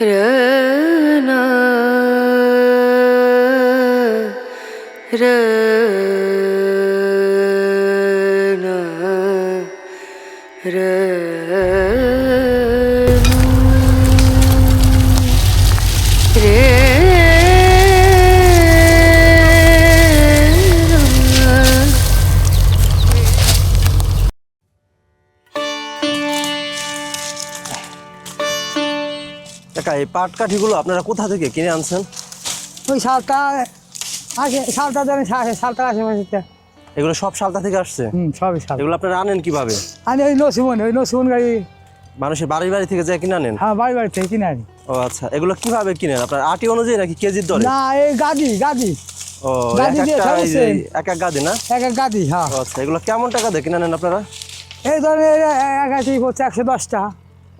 ರ ರ কাকা এই পাট কাঠিগুলো আপনারা কোথা থেকে কিনে আনছেন? ওই সালটা আসে সালটা আসে সালটা আসে এগুলো সব সালতা থেকে আসছে? হুম সবই সাল এগুলো আপনারা আনেন কীভাবে? আমি ওই নসিমন ওই নসিমন গাড়ি। মানুষের বাড়ি বাড়ি থেকে যা কিনে আনেন? হ্যাঁ বাড়ি বাড়ি থেকে কিনে আনি। ও আচ্ছা এগুলো কীভাবে কিনেন? আপনার আটি অনুযায়ী নাকি কেজির দরে? না এই গাদি গাদি। ও এক। এক গাদি না? এক এক গাদি হ্যাঁ। আচ্ছা এগুলো কেমন টাকা দিয়ে কিনে আনেন আপনারা? এই ধরনের এক একশো দশটা।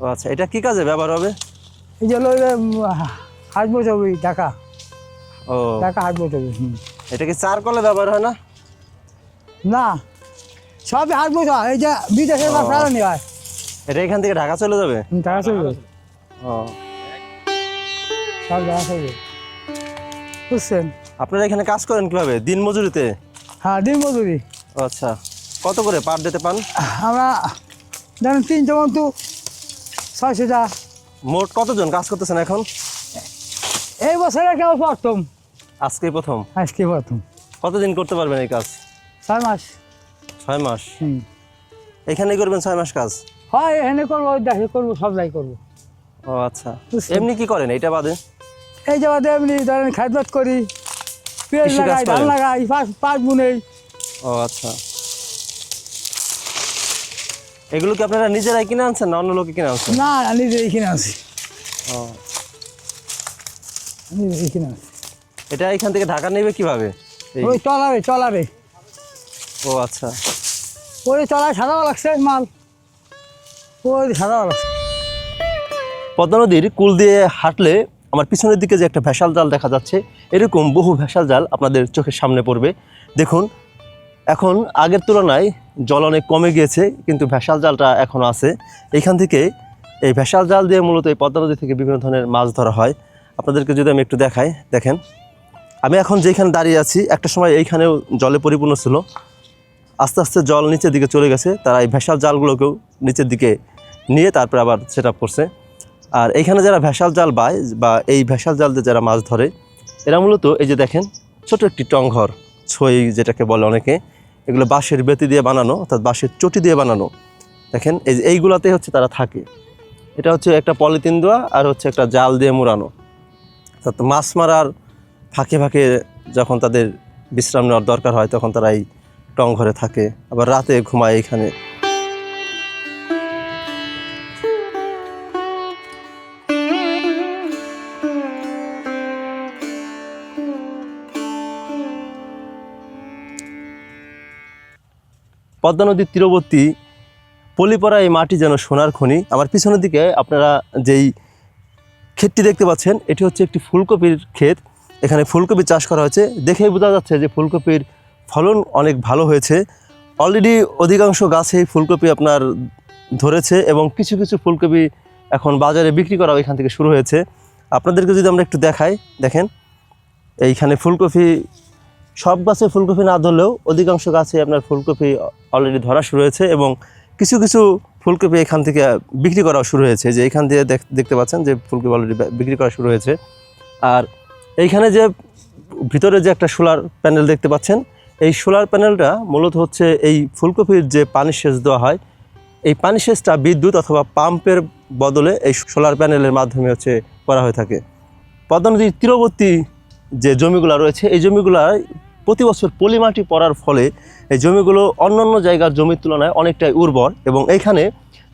ও আচ্ছা এটা কি কাজে ব্যবহার হবে? এই যে হলো হাট বসবি ঢাকা। ও। ঢাকা বসবি হুম। এটা কি চার কলে ব্যবহার হয় না? না সবই হাট এই যে বিদেশের মাছ ফেলানি হয়। এটা এখান থেকে ঢাকা চলে যাবে? ঢাকা চলবে ও। সব ঢাকা চলবে বুঝছেন? আপনারা এখানে কাজ করেন কীভাবে? দিন মজুরিতে? হ্যাঁ দিন মজুরি। আচ্ছা। কত করে পার দিতে পান? আমরা ধরেন তিনশো মতো ছয়শো টাকা মোট কতজন কাজ করতেছেন এখন? এই বছরে কেবল প্রথম। আজকেই প্রথম? আজকে প্রথম। কতদিন করতে পারবেন এই কাজ? ছয় মাস। ছয় মাস। এখানেই করবেন ছয় মাস কাজ? হয় এখানে করব দেশে করব সব যাই করব। ও আচ্ছা। এমনি কি করেন এটা বাদে? এই জায়গাতে এমনি ধরেন খাদ্যত করি পেঁয়াজ লাগাই ধান? লাগাই পাঁচ পাঁচ বুনেই। ও আচ্ছা। এগুলো কি আপনারা নিজেরাই কিনে আনছেন না অন্য লোকে কিনে আনছেন? না না, নিজে এখানে আছি ও। নিজে এখানে আছি এটা এখান থেকে ঢাকা নেবে কীভাবে? ওই চলারে চলারে ও আচ্ছা। ওই চলায় সাদাও লাগছে মাল। ওই সাদাও লাগছে। পদ্মা নদীর কুল দিয়ে হাঁটলে আমার পিছনের দিকে যে একটা ভেসাল জাল দেখা যাচ্ছে এরকম বহু ভেসাল জাল আপনাদের চোখের সামনে পড়বে। দেখুন এখন আগের তুলনায় জল অনেক কমে গিয়েছে, কিন্তু ভেসাল জালটা এখনও আছে। এইখান থেকে এই ভেসাল জাল দিয়ে মূলত এই পদ্মা নদী থেকে বিভিন্ন ধরনের মাছ ধরা হয়। আপনাদেরকে যদি আমি একটু দেখাই, দেখেন। আমি এখন যেখানে দাঁড়িয়ে আছি, একটা সময় এইখানেও জলে পরিপূর্ণ ছিল। আস্তে আস্তে জল নিচের দিকে চলে গেছে, তারা এই ভেসাল জালগুলোকেও নিচের দিকে নিয়ে তারপরে আবার সেট করছে। আর এইখানে যারা ভেসাল জাল বায় বা এই ভেসাল জাল দিয়ে যারা মাছ ধরে, এরা মূলত এই যে দেখেন ছোট একটি টংঘর, ছই যেটাকে বলে অনেকে। এগুলো বাঁশের বেতি দিয়ে বানানো, অর্থাৎ বাঁশের চটি দিয়ে বানানো। দেখেন, এই যে এইগুলাতে হচ্ছে তারা থাকে। এটা হচ্ছে একটা পলিথিন দেওয়া আর হচ্ছে একটা জাল দিয়ে মোড়ানো। অর্থাৎ মাছ মারার ফাঁকে ফাঁকে যখন তাদের বিশ্রাম নেওয়ার দরকার হয়, তখন তারা এই টং ঘরে থাকে। আবার রাতে ঘুমায় এখানে। পদ্মা নদীর তীরবর্তী পলিপরা এই মাটি যেন সোনার খনি। আমার পিছনের দিকে আপনারা যেই ক্ষেতটি দেখতে পাচ্ছেন, এটি হচ্ছে একটি ফুলকপির ক্ষেত। এখানে ফুলকপি চাষ করা হয়েছে। দেখেই বোঝা যাচ্ছে যে ফুলকপির ফলন অনেক ভালো হয়েছে। অলরেডি অধিকাংশ গাছেই ফুলকপি আপনার ধরেছে এবং কিছু কিছু ফুলকপি এখন বাজারে বিক্রি করা এখান থেকে শুরু হয়েছে। আপনাদেরকে যদি আমরা একটু দেখাই, দেখেন, এইখানে ফুলকপি সব গাছে ফুলকপি না ধরলেও অধিকাংশ গাছে আপনার ফুলকপি অলরেডি ধরা শুরু হয়েছে এবং কিছু কিছু ফুলকপি এখান থেকে বিক্রি করা শুরু হয়েছে। যে এখান দিয়ে দেখ- দেখতে পাচ্ছেন যে ফুলকপি অলরেডি বিক্রি করা শুরু হয়েছে। আর এইখানে যে ভিতরে যে একটা সোলার প্যানেল দেখতে পাচ্ছেন, এই সোলার প্যানেলটা মূলত হচ্ছে এই ফুলকপির যে পানি সেচ দেওয়া হয়, এই পানি সেচটা বিদ্যুৎ অথবা পাম্পের বদলে এই সোলার প্যানেলের মাধ্যমে হচ্ছে করা হয়ে থাকে। পদ্মা নদীর তীরবর্তী যে জমিগুলো রয়েছে, এই জমিগুলায় প্রতি বছর পলিমাটি পড়ার ফলে এই জমিগুলো অন্যান্য জায়গার জমির তুলনায় অনেকটাই উর্বর এবং এইখানে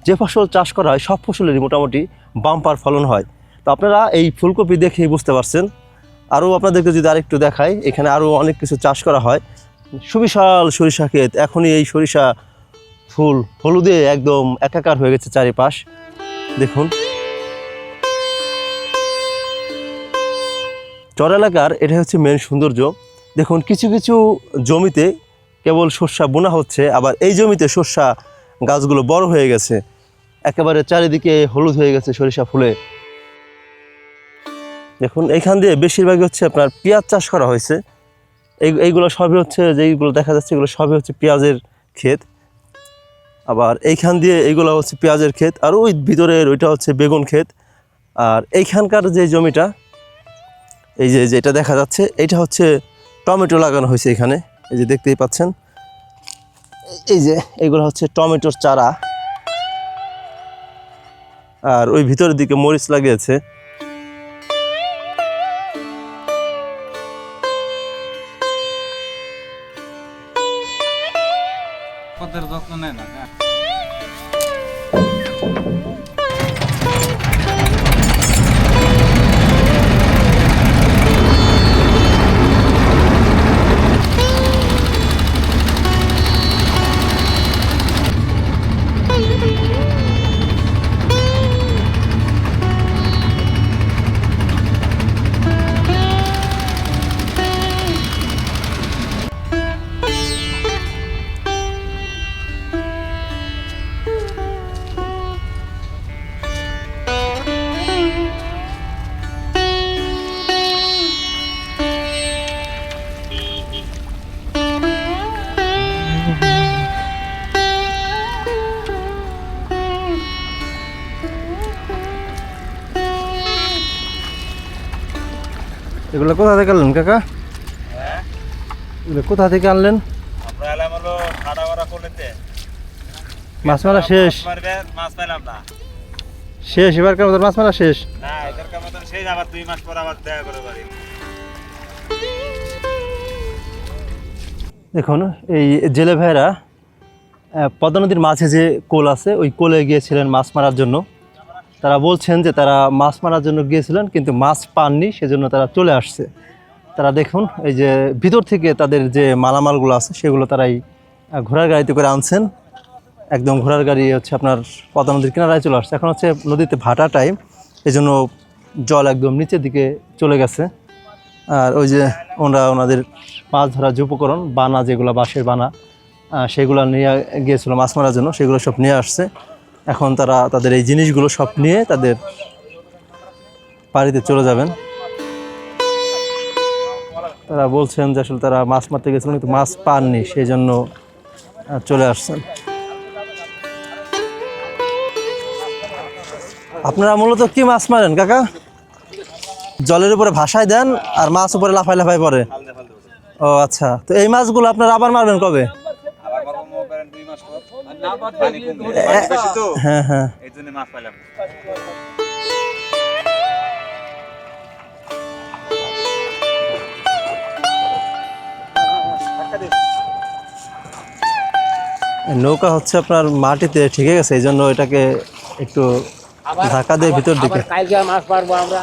যে ফসল চাষ করা হয়, সব ফসলেরই মোটামুটি বাম্পার ফলন হয়। তো আপনারা এই ফুলকপি দেখেই বুঝতে পারছেন। আরও আপনাদেরকে যদি আরেকটু দেখাই, এখানে আরও অনেক কিছু চাষ করা হয়। সুবিশাল সরিষা ক্ষেত, এখনই এই সরিষা ফুল হলুদে একদম একাকার হয়ে গেছে চারিপাশ। দেখুন। চর এলাকার এটা হচ্ছে মেন সৌন্দর্য। দেখুন, কিছু কিছু জমিতে কেবল শস্যা বোনা হচ্ছে, আবার এই জমিতে শস্যা গাছগুলো বড় হয়ে গেছে। একেবারে চারিদিকে হলুদ হয়ে গেছে সরিষা ফুলে। দেখুন এইখান দিয়ে বেশিরভাগই হচ্ছে আপনার পেঁয়াজ চাষ করা হয়েছে। এই, এইগুলো সবই হচ্ছে, যেইগুলো দেখা যাচ্ছে এগুলো সবই হচ্ছে পেঁয়াজের ক্ষেত। আবার এইখান দিয়ে এইগুলো হচ্ছে পেঁয়াজের ক্ষেত, আর ওই ভিতরের ওইটা হচ্ছে বেগুন ক্ষেত। আর এইখানকার যে জমিটা, এই যে, যেটা দেখা যাচ্ছে, এটা হচ্ছে টমেটো লাগানো হয়েছে এখানে। এই যে দেখতেই পাচ্ছেন। এই- যে, এগুলো হচ্ছে টমেটোর চারা। আর ওই ভিতরের দিকে মরিচ লাগিয়েছে। যত্ন নেয় না এগুলো কোথা থেকে আনলেন কাকা? এগুলো কোথা থেকে আনলেন? মাছ মারা শেষ? মাছ পেলাম না। শেষ এবার কেমন মাছ মারা শেষ? না কামে তো আবার দুই মাস পর আবার দেখা করে বাড়ি। দেখুন এই জেলে ভাইরা পদ্মা নদীর মাঝে যে কোল আছে ওই কোলে গিয়েছিলেন মাছ মারার জন্য। তারা বলছেন যে তারা মাছ মারার জন্য গিয়েছিলেন, কিন্তু মাছ পাননি, সেজন্য তারা চলে আসছে। তারা দেখুন, এই যে ভিতর থেকে তাদের যে মালামালগুলো আছে, সেগুলো তারাই ঘোড়ার গাড়িতে করে আনছেন। একদম ঘোড়ার গাড়ি হচ্ছে আপনার পদ্মা নদীর কিনারায় চলে আসছে। এখন হচ্ছে নদীতে ভাটা টাইম এই জন্য জল একদম নিচের দিকে চলে গেছে। আর ওই যে ওনারা ওনাদের মাছ ধরার যে উপকরণ, বানা যেগুলো বাঁশের বানা সেগুলো নিয়ে গিয়েছিল মাছ মারার জন্য, সেগুলো সব নিয়ে আসছে। এখন তারা তাদের এই জিনিসগুলো সব নিয়ে তাদের বাড়িতে চলে যাবেন। তারা বলছেন যে আসলে তারা মাছ মারতে গেছিলেন, কিন্তু মাছ পাননি সেই জন্য চলে আসছেন। আপনারা মূলত কি মাছ মারেন, কাকা? জলের উপরে ভাসায় দেন আর মাছ উপরে লাফাই লাফাই বসে। ও আচ্ছা তো এই মাছগুলো আপনারা আবার মারবেন কবে? হ্যাঁ হ্যাঁ নৌকা হচ্ছে আপনার মাটিতে ঠিক আছে এই জন্য এটাকে একটু ধাক্কা দিয়ে ভিতর দিকে। কালকে মাছ পারব আমরা।